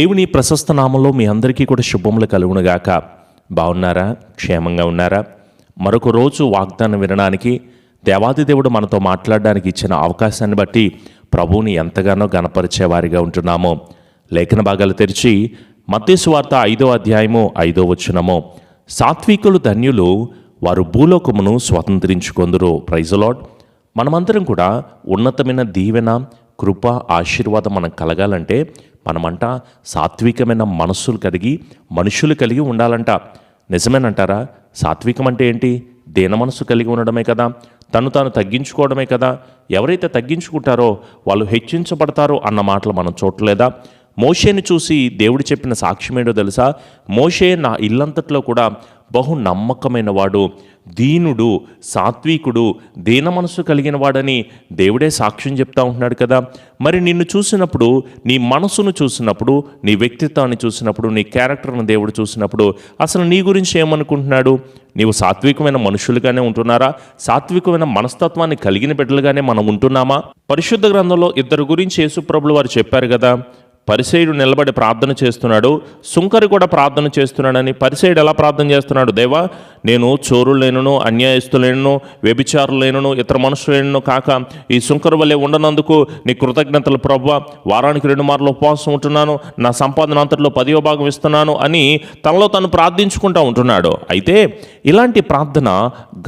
దేవుని ప్రశస్త నామంలో మీ అందరికీ కూడా శుభములు కలుగునుగాక. బాగున్నారా? క్షేమంగా ఉన్నారా? మరొక రోజు వాగ్దానం వినడానికి దేవాది దేవుడు మనతో మాట్లాడడానికి ఇచ్చిన అవకాశాన్ని బట్టి ప్రభువుని ఎంతగానో గణపరిచే వారిగా ఉంటున్నాము. లేఖన భాగాలు తెరిచి మత్తేసు వార్త ఐదో అధ్యాయము ఐదో వచ్చినము సాత్వికులు ధన్యులు వారు భూలోకమును స్వతంత్రించుకొందురు. ప్రైజలాడ్ మనమందరం కూడా ఉన్నతమైన దీవెన కృప ఆశీర్వాదం మనకు కలగాలంటే మనమంట సాత్వికమైన మనస్సులు కలిగి మనుషులు కలిగి ఉండాలంట. నిజమేనంటారా? సాత్వికం అంటే ఏంటి? దేన మనసు కలిగి ఉండడమే కదా. తను తాను తగ్గించుకోవడమే కదా. ఎవరైతే తగ్గించుకుంటారో వాళ్ళు హెచ్చించబడతారో అన్న మాటలు మనం చూడలేదా? మోషేని చూసి దేవుడు చెప్పిన సాక్ష్యం ఏంటో తెలుసా? మోషే నా ఇల్లంతట్లో కూడా బహు నమ్మకమైన వాడు దీనుడు సాత్వికుడు దీన మనసు కలిగిన వాడని దేవుడే సాక్ష్యం చెప్తా ఉంటున్నాడు కదా. మరి నిన్ను చూసినప్పుడు నీ మనసును చూసినప్పుడు నీ వ్యక్తిత్వాన్ని చూసినప్పుడు నీ క్యారెక్టర్ను దేవుడు చూసినప్పుడు అసలు నీ గురించి ఏమనుకుంటున్నాడు? నీవు సాత్వికమైన మనుషులుగానే ఉంటున్నారా? సాత్వికమైన మనస్తత్వాన్ని కలిగిన బిడ్డలుగానే మనం ఉంటున్నామా? పరిశుద్ధ గ్రంథంలో ఇద్దరు గురించి యేసుప్రభులు వారు చెప్పారు కదా పరిసేయుడు నిలబడి ప్రార్థన చేస్తున్నాడు సుంకరి కూడా ప్రార్థన చేస్తున్నాడని పరిసేయుడు ఎలా ప్రార్థన చేస్తున్నాడు? దేవా నేను చోరులేనును అన్యాయస్తులేను వ్యభిచారులేను ఇతర మనుషులేను కాక ఈ శుంకరు వల్లే ఉండనందుకు నీ కృతజ్ఞతలు ప్రభు వారానికి రెండు మార్లు ఉపవాసం ఉంటున్నాను. నా సంపాదన అంతట్లో పదివ భాగం ఇస్తున్నాను అని తనలో తను ప్రార్థించుకుంటూ ఉంటున్నాడు. అయితే ఇలాంటి ప్రార్థన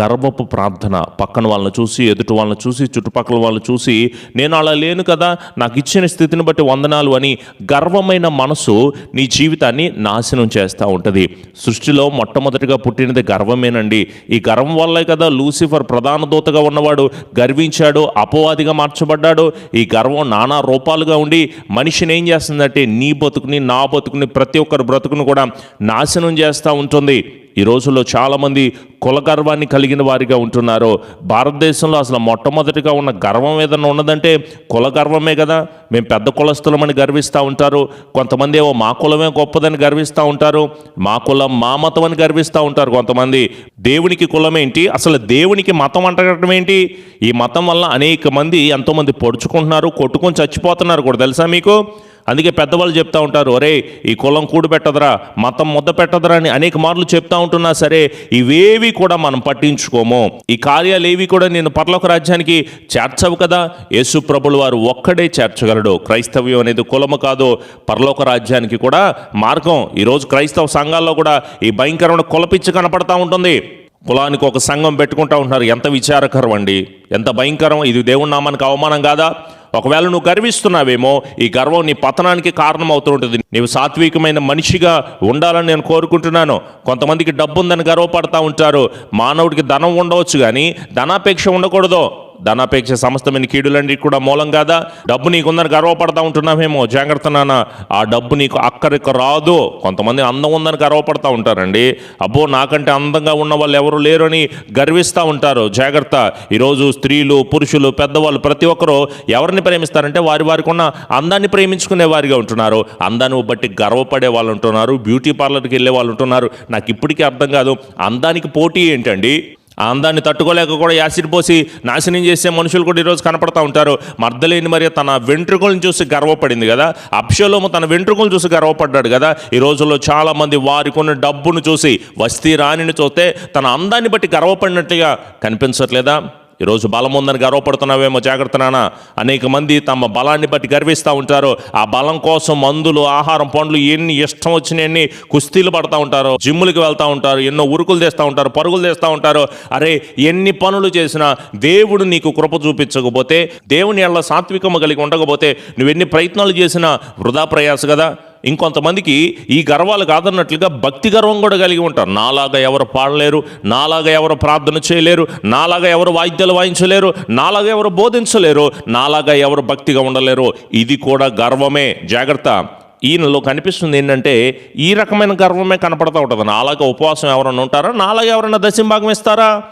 గర్వపు ప్రార్థన పక్కన వాళ్ళని చూసి ఎదుటి వాళ్ళని చూసి చుట్టుపక్కల వాళ్ళని చూసి నేను అలా లేను కదా నాకు ఇచ్చిన స్థితిని బట్టి వందనాలు అని గర్వమైన మనసు నీ జీవితాన్ని నాశనం చేస్తూ ఉంటుంది. సృష్టిలో మొట్టమొదటిగా పుట్టినది గర్వమేనండి. ఈ గర్వం వల్లే కదా లూసిఫర్ ప్రధాన దూతగా ఉన్నవాడు గర్వించాడు అపవాదిగా మార్చబడ్డాడు. ఈ గర్వం నానా రూపాలుగా ఉండి మనిషిని ఏం చేస్తుందంటే నీ బతుకుని నా బతుకుని ప్రతి ఒక్కరి బ్రతుకుని కూడా నాశనం చేస్తూ ఉంటుంది. ఈ రోజుల్లో చాలామంది కుల గర్వాన్ని కలిగిన వారిగా ఉంటున్నారు. భారతదేశంలో అసలు మొట్టమొదటిగా ఉన్న గర్వం ఏదైనా ఉన్నదంటే కుల గర్వమే కదా. మేము పెద్ద కులస్థులమని గర్విస్తూ ఉంటారు. కొంతమంది ఏమో మా కులమే గొప్పదని గర్విస్తూ ఉంటారు. మా కులం మా మతం అని గర్విస్తూ ఉంటారు కొంతమంది. దేవునికి కులం ఏంటి? అసలు దేవునికి మతం అంటగట్టడం ఏంటి? ఈ మతం వల్ల అనేక మంది ఎంతోమంది పొడుచుకుంటున్నారు కొట్టుకొని చచ్చిపోతున్నారు కూడా తెలుసా మీకు? అందుకే పెద్దవాళ్ళు చెప్తా ఉంటారు ఒరే ఈ కులం కూడు పెట్టదరా మతం ముద్ద పెట్టదరా అని అనేక మార్లు చెప్తా ఉంటున్నా సరే ఇవేవి కూడా మనం పట్టించుకోము. ఈ కార్యాలు ఏవి కూడా నేను పర్లోక రాజ్యానికి చేర్చవు కదా. యేసు ప్రభులు వారు ఒక్కడే చేర్చగలడు. క్రైస్తవ్యం అనేది కులము కాదు పరలోక రాజ్యానికి కూడా మార్గం. ఈరోజు క్రైస్తవ సంఘాల్లో కూడా ఈ భయంకరమైన కులపిచ్చి కనపడతా ఉంటుంది. కులానికి ఒక సంఘం పెట్టుకుంటా ఉంటున్నారు. ఎంత విచారకరం అండి. ఎంత భయంకరం. ఇది దేవుని నామానికి అవమానం కాదా? ఒకవేళ నువ్వు గర్విస్తున్నావేమో ఈ గర్వం నీ పతనానికి కారణం అవుతూ ఉంటుంది. నీవు సాత్వికమైన మనిషిగా ఉండాలని నేను కోరుకుంటున్నాను. కొంతమందికి డబ్బు ఉందని గర్వపడతా ఉంటారు. మానవుడికి ధనం ఉండవచ్చు కానీ ధనాపేక్ష ఉండకూడదు. ధనాపేక్ష సమస్తమైన కీడులన్నిటి కూడా మూలం కాదా? డబ్బు నీకుందని గర్వపడతా ఉంటున్నామేమో జాగ్రత్త నాన్న. ఆ డబ్బు నీకు అక్కడికి రాదు. కొంతమంది అందం ఉందని గర్వపడతా ఉంటారండి. అబ్బో నాకంటే అందంగా ఉన్న వాళ్ళు ఎవరు లేరని గర్విస్తూ ఉంటారు. జాగ్రత్త. ఈరోజు స్త్రీలు పురుషులు పెద్దవాళ్ళు ప్రతి ఒక్కరూ ఎవరిని ప్రేమిస్తారంటే వారి వారికి ఉన్న అందాన్ని ప్రేమించుకునే వారిగా ఉంటున్నారు. అందాన్ని బట్టి గర్వపడే వాళ్ళు ఉంటున్నారు బ్యూటీ పార్లర్కి వెళ్ళే వాళ్ళు ఉంటున్నారు. నాకు ఇప్పటికీ అర్థం కాదు అందానికి పోటీ ఏంటండి? ఆ అందాన్ని తట్టుకోలేక కూడా యాసిడ్ పోసి నాశనం చేసే మనుషులు కూడా ఈరోజు కనపడతా ఉంటారు. మర్దలేని మరి తన వెంట్రుకలను చూసి గర్వపడింది కదా? అప్షలోము తన వెంట్రుకలను చూసి గర్వపడ్డాడు కదా? ఈ రోజుల్లో చాలామంది వారికి ఉన్న డబ్బును చూసి వస్తీ రాణిని చూస్తే తన అందాన్ని బట్టి గర్వపడినట్టుగా కనిపించట్లేదా? ఈరోజు బలం ఉందని గర్వపడుతున్నావేమో జాగ్రత్త నాన్న. అనేక మంది తమ బలాన్ని బట్టి గర్విస్తూ ఉంటారు. ఆ బలం కోసం మందులు ఆహారం పండ్లు ఎన్ని ఇష్టం వచ్చినన్ని కుస్తీలు పడతా ఉంటారు. జిమ్ములకి వెళ్తూ ఉంటారు. ఎన్నో ఉరుకులు తెస్తూ ఉంటారు. పరుగులు తెస్తూ ఉంటారు. అరే ఎన్ని పనులు చేసినా దేవుడు నీకు కృప చూపించకపోతే దేవుని ఎళ్ళ సాత్వికము కలిగి ఉండకపోతే నువ్వు ఎన్ని ప్రయత్నాలు చేసినా వృధా ప్రయాస కదా? ఇంకొంతమందికి ఈ గర్వాలు కాదన్నట్లుగా భక్తి గర్వం కూడా కలిగి ఉంటారు. నాలాగా ఎవరు పాడలేరు నాలాగా ఎవరు ప్రార్థన చేయలేరు నాలాగా ఎవరు వాయిద్యాలు వాయించలేరు నాలాగా ఎవరు బోధించలేరు నాలాగా ఎవరు భక్తిగా ఉండలేరు. ఇది కూడా గర్వమే. జాగ్రత్త. ఈయనలో కనిపిస్తుంది ఏంటంటే ఈ రకమైన గర్వమే కనపడతా ఉంటుంది. నాలాగా ఉపవాసం ఎవరైనా ఉంటారా? నాలాగా ఎవరైనా దశంభాగం ఇస్తారా?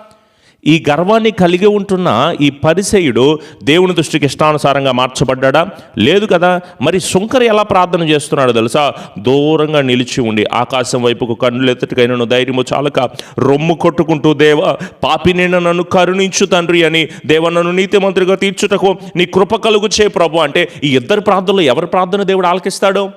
ఈ గర్వాన్ని కలిగి ఉంటున్న ఈ పరిసయుడు దేవుని దృష్టికి ఇష్టానుసారంగా మార్చబడ్డా లేదు కదా. మరి శుంకర్ ఎలా ప్రార్థన చేస్తున్నాడో తెలుసా? దూరంగా నిలిచి ఉండి ఆకాశం వైపుకు కన్నులు ఎత్తటికైనను ధైర్యము చాలక రొమ్ము కొట్టుకుంటూ దేవ నిన్న నన్ను కరుణించు తండ్రి అని దేవ నన్ను నీతి మంత్రిగా తీర్చుటకు నీ కృప కలుగు చే ప్రభు. అంటే ఈ ఇద్దరు ప్రార్థనలు ఎవరి ప్రార్థన దేవుడు ఆలకిస్తాడో?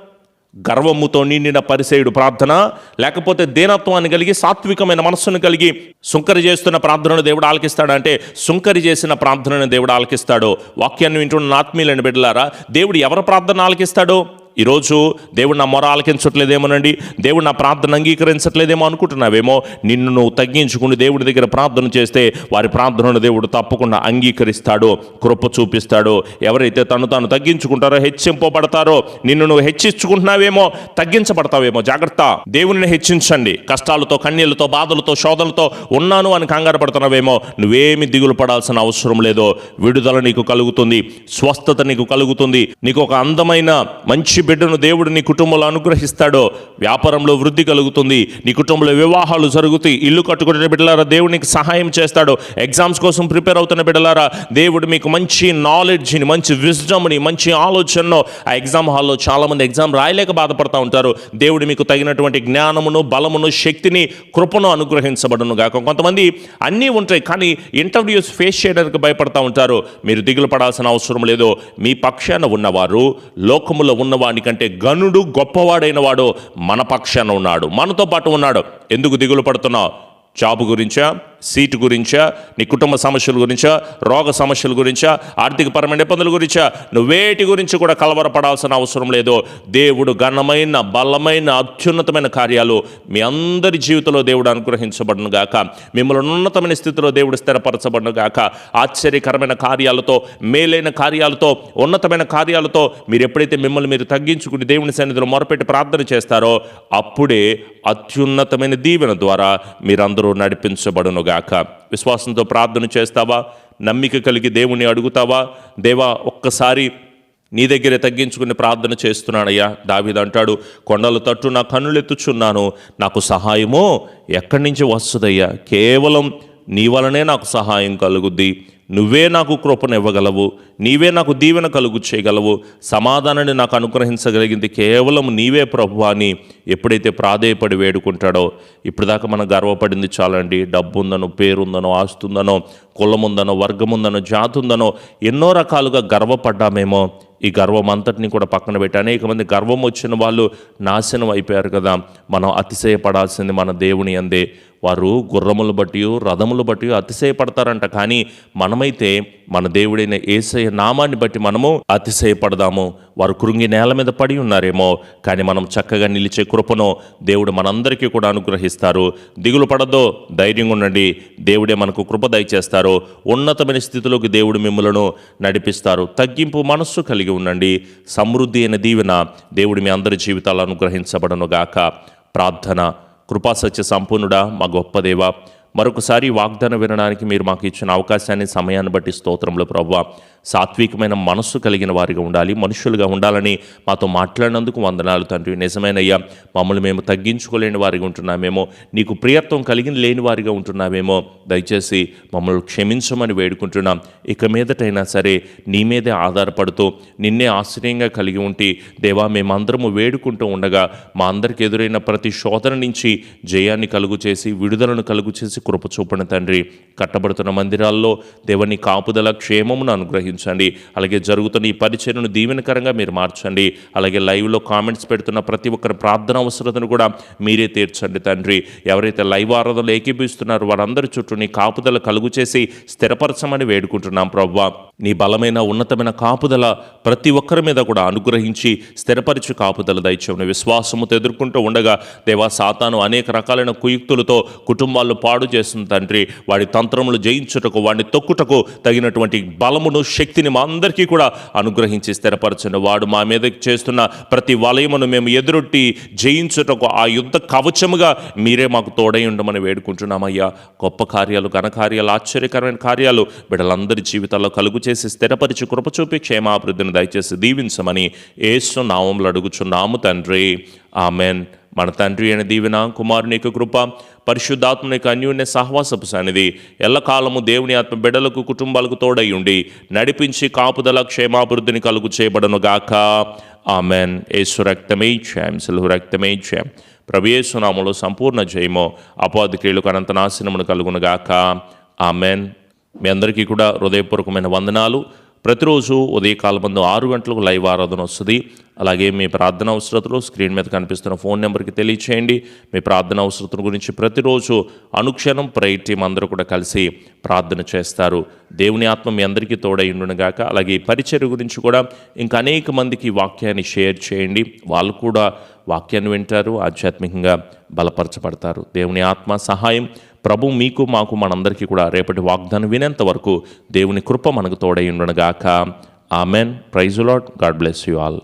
గర్వముతో నిండిన పరిసేయుడు ప్రార్థన లేకపోతే దీనత్వాన్ని కలిగి సాత్వికమైన మనస్సును కలిగి సుంకరి చేస్తున్న ప్రార్థనను దేవుడు ఆలకిస్తాడంటే సుంకరి చేసిన ప్రార్థనను దేవుడు ఆలకిస్తాడు. వాక్యాన్ని వింటున్న ఆత్మీయులను బిడ్డలారా దేవుడు ఎవరి ప్రార్థన ఆలకిస్తాడో? ఈరోజు దేవుడు నా మొర ఆలకించట్లేదేమోనండి దేవుడు నా ప్రార్థన అంగీకరించట్లేదేమో అనుకుంటున్నావేమో నిన్ను నువ్వు తగ్గించుకుని దేవుడి దగ్గర ప్రార్థన చేస్తే వారి ప్రార్థనను దేవుడు తప్పకుండా అంగీకరిస్తాడు కృప చూపిస్తాడు. ఎవరైతే తను తాను తగ్గించుకుంటారో హెచ్చింపబడతారో నిన్ను నువ్వు హెచ్చించుకుంటున్నావేమో తగ్గించబడతావేమో. జాగ్రత్త. దేవుని హెచ్చించండి. కష్టాలతో కన్నీళ్ళతో బాధలతో శోధనలతో ఉన్నాను అని కంగారు పడుతున్నావేమో నువ్వేమి దిగులు పడాల్సిన అవసరం లేదో. విడుదల నీకు కలుగుతుంది స్వస్థత నీకు కలుగుతుంది. నీకు ఒక అందమైన మంచి బిడ్డను దేవుడు నీ కుటుంబంలో అనుగ్రహిస్తాడో వ్యాపారంలో వృద్ధి కలుగుతుంది నీ కుటుంబంలో వివాహాలు జరుగుతాయి ఇల్లు కట్టుకునే బిడ్డలారా దేవుడు నీకు సహాయం చేస్తాడు ఎగ్జామ్స్ కోసం ప్రిపేర్ అవుతున్న బిడ్డలారా దేవుడు మీకు మంచి నాలెడ్జ్ని మంచి విజ్డమ్ని మంచి ఆలోచనను ఆ ఎగ్జామ్ హాల్లో చాలామంది ఎగ్జామ్ రాయలేక బాధపడతా ఉంటారు. దేవుడు మీకు తగినటువంటి జ్ఞానమును బలమును శక్తిని కృపను అనుగ్రహించబడును గాక. కొంతమంది అన్నీ ఉంటాయి కానీ ఇంటర్వ్యూస్ ఫేస్ చేయడానికి భయపడతా ఉంటారు. మీరు దిగులు పడాల్సిన అవసరం లేదు. మీ పక్షాన ఉన్నవారు లోకములో వానికంటే గనుడు గొప్పవాడైన వాడు మన పక్షాన ఉన్నాడు. మనతో పాటు ఉన్నాడు. ఎందుకు దిగులు పడుతున్నావు? చాపు గురించా? సీటు గురించా నీ కుటుంబ సమస్యల గురించా రోగ సమస్యల గురించా ఆర్థికపరమైన ఇబ్బందుల గురించా నువ్వేటి గురించి కూడా కలవరపడాల్సిన అవసరం లేదు. దేవుడు ఘనమైన బలమైన అత్యున్నతమైన కార్యాలు మీ అందరి జీవితంలో దేవుడు అనుగ్రహించబడును గాక. మిమ్మల్ని ఉన్నతమైన స్థితిలో దేవుడు స్థిరపరచబడును గాక. ఆశ్చర్యకరమైన కార్యాలతో మేలైన కార్యాలతో ఉన్నతమైన కార్యాలతో మీరు ఎప్పుడైతే మిమ్మల్ని మీరు తగ్గించుకుని దేవుని సన్నిధిలో మొరపెట్టి ప్రార్థన చేస్తారో అప్పుడే అత్యున్నతమైన దీవెన ద్వారా మీరందరూ నడిపించబడును నడిపించబడునుగాక విశ్వాసంతో ప్రార్థన చేస్తావా? నమ్మిక కలిగి దేవుణ్ణి అడుగుతావా? దేవా ఒక్కసారి నీ దగ్గరే తగ్గించుకుని ప్రార్థన చేస్తున్నాడయ్యా దావిద అంటాడు కొండల తట్టు నా కన్నులెత్తుచున్నాను. నాకు సహాయమో ఎక్కడి నుంచి వస్తుందయ్యా? కేవలం నీ వలనే నాకు సహాయం కలుగుద్ది. నువ్వే నాకు కృపనివ్వగలవు నీవే నాకు దీవెన కలుగు చేయగలవు సమాధానాన్ని నాకు అనుగ్రహించగలిగింది కేవలం నీవే ప్రభు అని ఎప్పుడైతే ప్రాధేయపడి వేడుకుంటాడో ఇప్పటిదాకా మనం గర్వపడింది చాలండి డబ్బు ఉందనో పేరుందనో ఆస్తుందనో కులముందనో వర్గముందనో జాతి ఉందనో ఎన్నో రకాలుగా గర్వపడ్డామేమో ఈ గర్వం అంతటిని కూడా పక్కన పెట్టి అనేక మంది గర్వం వచ్చిన వాళ్ళు నాశనం అయిపోయారు కదా మనం అతిశయపడాల్సింది మన దేవుని అందే వారు గుర్రములు బట్టి రథములు బట్టి అతిశయపడతారంట. కానీ మనమైతే మన దేవుడైన ఏసయ నామాన్ని బట్టి మనము అతిశయపడదాము. వారు కృంగి నేల మీద పడి ఉన్నారేమో కానీ మనం చక్కగా నిలిచే కృపను దేవుడు మనందరికీ కూడా అనుగ్రహిస్తారు. దిగులు పడద్దు ధైర్యంగా ఉండండి. దేవుడే మనకు కృప దయచేస్తారు. ఉన్నతమైన స్థితిలోకి దేవుడు మిమ్మలను నడిపిస్తారు. తగ్గింపు మనస్సు కలిగి ఉండండి. సమృద్ధి అయిన దీవెన దేవుడు మీ అందరి జీవితాలు అనుగ్రహించబడను గాక కృపా కృపాసత్య సంపూర్ణుడా మా గొప్ప దేవ. మరొకసారి వాగ్దానం వినడానికి మీరు మాకు ఇచ్చిన అవకాశాన్ని సమయాన్ని బట్టి స్తోత్రంలో ప్రవ్వ సాత్వికమైన మనస్సు కలిగిన వారిగా ఉండాలి మనుషులుగా ఉండాలని మాతో మాట్లాడినందుకు వందనాలు తండ్రి. నిజమేనయ్యా మమ్మల్ని మేము తగ్గించుకోలేని వారిగా ఉంటున్నామేమో నీకు ప్రియత్వం కలిగిన లేని వారిగా ఉంటున్నామేమో దయచేసి మమ్మల్ని క్షమించమని వేడుకుంటున్నాం. ఇక మీదటైనా సరే నీ మీదే ఆధారపడుతూ నిన్నే ఆశ్చర్యంగా కలిగి ఉండి దేవా మేమందరము వేడుకుంటూ ఉండగా మా అందరికి ఎదురైన ప్రతి శోధన నుంచి జయాన్ని కలుగు చేసి విడుదలను కలుగు చేసి కృప తండ్రి. కట్టబడుతున్న మందిరాల్లో దేవుని కాపుదల క్షేమమును అనుగ్రహించండి అలాగే జరుగుతున్న ఈ పరిచయను దీవెనకరంగా మీరు మార్చండి. అలాగే లైవ్లో కామెంట్స్ పెడుతున్న ప్రతి ఒక్కరి ప్రార్థన అవసరతను కూడా మీరే తీర్చండి తండ్రి. ఎవరైతే లైవ్ ఆరాధనలు ఏకీపిస్తున్నారో వారందరి చుట్టూ నీ కాపుదల కలుగు చేసి స్థిరపరచమని వేడుకుంటున్నాం ప్రవ్వా. నీ బలమైన ఉన్నతమైన కాపుదల ప్రతి ఒక్కరి మీద కూడా అనుగ్రహించి స్థిరపరిచి కాపుదల దయచేమని విశ్వాసముతో ఎదుర్కొంటూ ఉండగా దేవా సాతాను అనేక రకాలైన కుయుక్తులతో కుటుంబాలను పాడు చేస్తుంది తండ్రి. వాడి తంత్రములు జయించుటకు వాడిని తొక్కుటకు తగినటువంటి బలమును శక్తిని మా అందరికీ కూడా అనుగ్రహించి స్థిరపరచండి. వాడు మా మీద చేస్తున్న ప్రతి వలయమును మేము ఎదురొట్టి జయించుటకు ఆ యుద్ధ కవచముగా మీరే మాకు తోడై ఉండమని వేడుకుంటున్నామయ్యా. గొప్ప కార్యాలు ఘనకార్యాలు ఆశ్చర్యకరమైన కార్యాలు బిడ్డలందరి జీవితాల్లో కలుగు చేసి స్థిరపరిచి కృపచూపి క్షేమాభివృద్ధిని దయచేసి దీవించమని ఏసు నామంలో అడుగుచున్నాము తండ్రి. ఆమెన్. మన తండ్రి అయిన దీవెన కుమారుని యొక్క కృప పరిశుద్ధాత్మని యొక్క అన్యోన్య సహవాసపు సన్నిధి ఎల్లకాలము దేవుని ఆత్మ బిడ్డలకు కుటుంబాలకు తోడై ఉండి నడిపించి కాపుదల క్షేమాభివృద్ధిని కలుగు చేయబడను గాక. ఆమెన్. యేసు రక్తమే ఇచ్చాం సిలువు రక్తమే ఇచ్చాం. ప్రవేశనామలో సంపూర్ణ జయమో అపాధి క్రియలకు అనంత నాశనమును కలుగునుగాక ఆమెన్. మీ అందరికీ కూడా హృదయపూర్వకమైన వందనాలు. ప్రతిరోజు ఉదయకాలం ముందు ఆరు గంటలకు లైవ్ ఆరాధన వస్తుంది. అలాగే మీ ప్రార్థన అవసరతలు స్క్రీన్ మీద కనిపిస్తున్న ఫోన్ నెంబర్కి తెలియచేయండి. మీ ప్రార్థన అవసరతల గురించి ప్రతిరోజు అనుక్షణం ప్రైట్ టీం అందరూ కూడా కలిసి ప్రార్థన చేస్తారు. దేవుని ఆత్మ మీ అందరికీ తోడై అలాగే ఈ పరిచర్య గురించి కూడా ఇంకా అనేక మందికి వాక్యాన్ని షేర్ చేయండి. వాళ్ళు కూడా వాక్యాన్ని వింటారు ఆధ్యాత్మికంగా బలపరచబడతారు. దేవుని ఆత్మ సహాయం ప్రభు మీకు మాకు మనందరికీ కూడా రేపటి వాగ్దానం వినేంత వరకు దేవుని కృప మనకు తోడై ఉండనుగాక. Amen. Praise Lord God bless you all.